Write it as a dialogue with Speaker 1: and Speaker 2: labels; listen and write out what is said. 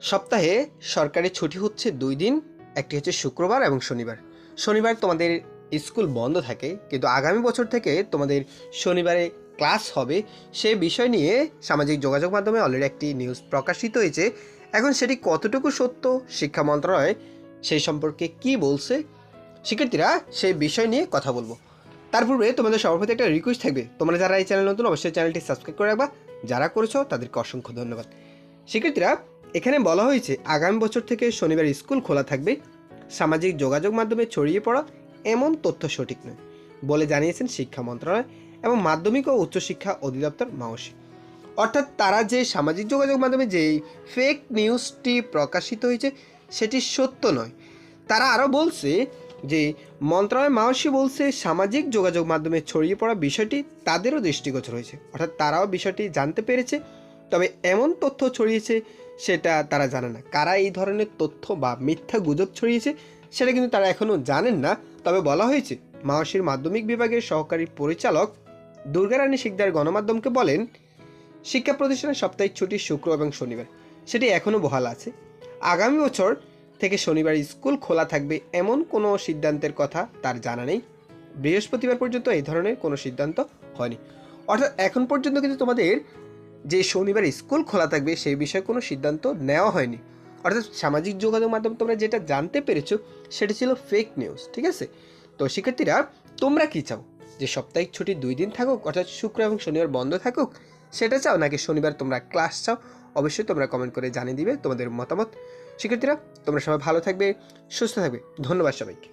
Speaker 1: সপ্তাহে সরকারি ছুটি হচ্ছে দুই দিন, একটি হচ্ছে শুক্রবার এবং শনিবার। শনিবার তোমাদের স্কুল বন্ধ থাকে, কিন্তু আগামী বছর থেকে তোমাদের শনিবারে ক্লাস হবে। সে বিষয় নিয়ে সামাজিক যোগাযোগ মাধ্যমে অলরেডি একটি নিউজ প্রকাশিত হয়েছে। এখন সেটি কতটুকু সত্য, শিক্ষা মন্ত্রণালয় সেই সম্পর্কে কি বলছে? শিক্ষার্থীরা সেই বিষয় নিয়ে কথা বলব। তার পূর্বে তোমাদের সবার প্রতি একটা রিকোয়েস্ট থাকবে। তোমরা যারা এই চ্যানেল নতুন, অবশ্যই চ্যানেলটি সাবস্ক্রাইব করে রাখবা। যারা করেছ, তাদেরকে অসংখ্য ধন্যবাদ। শিক্ষার্থীরা এখানে বলা হয়েছে, আগামী বছর থেকে শনিবার স্কুল খোলা থাকবে। সামাজিক যোগাযোগ মাধ্যমে ছড়িয়ে পড়া এমন তথ্য সঠিক নয়, বলে জানিয়েছেন শিক্ষা মন্ত্রণালয় এবং মাধ্যমিক ও উচ্চশিক্ষা অধিদপ্তর মাওসী। অর্থাৎ তারা যে সামাজিক যোগাযোগ মাধ্যমে যেই ফেক নিউজটি প্রকাশিত হয়েছে, সেটি সত্য নয়। তারা আরও বলছে যে, মন্ত্রণালয় মাওসি বলছে, সামাজিক যোগাযোগ মাধ্যমে ছড়িয়ে পড়া বিষয়টি তাদেরও দৃষ্টিগোচর হয়েছে। অর্থাৎ তারাও বিষয়টি জানতে পেরেছে, তবে এমন তথ্য ছড়িয়েছে সেটা তারা জানে না। কারা এই ধরনের তথ্য বা মিথ্যা গুজব ছড়িয়েছে সেটা কিন্তু তারা এখনও জানেন না। তবে বলা হয়েছে মাওসির মাধ্যমিক বিভাগের সহকারী পরিচালক দুর্গারানী শিকদার গণমাধ্যমকে বলেন, শিক্ষা প্রতিষ্ঠানের সাপ্তাহিক ছুটি শুক্র এবং শনিবার। সেটি এখনও বহাল আছে। আগামী বছর থেকে শনিবার স্কুল খোলা থাকবে এমন কোনো সিদ্ধান্তের কথা তার জানা নেই। বৃহস্পতিবার পর্যন্ত এই ধরনের কোনো সিদ্ধান্ত হয়নি। অর্থাৎ এখন পর্যন্ত কিন্তু তোমাদের যে শনিবার স্কুল খোলা থাকবে, সেই বিষয়ে কোনো সিদ্ধান্ত নেওয়া হয়নি। অর্থাৎ সামাজিক যোগাযোগ মাধ্যমে তোমরা যেটা জানতে পেরেছ, সেটা ছিল ফেক নিউজ ঠিক আছে? তো শিক্ষার্থীরা, তোমরা কি চাও? যে সাপ্তাহিক ছুটি দুই দিন থাকুক, অর্থাৎ শুক্র এবং শনিবার বন্ধ থাকুক, সেটা চাও নাকি শনিবার তোমরা ক্লাস চাও? অবশ্যই তোমরা কমেন্ট করে জানিয়ে দিবে তোমাদের মতামত। শিক্ষার্থীরা, তোমরা সবাই ভালো থাকবে, সুস্থ থাকবে। ধন্যবাদ সবাইকে।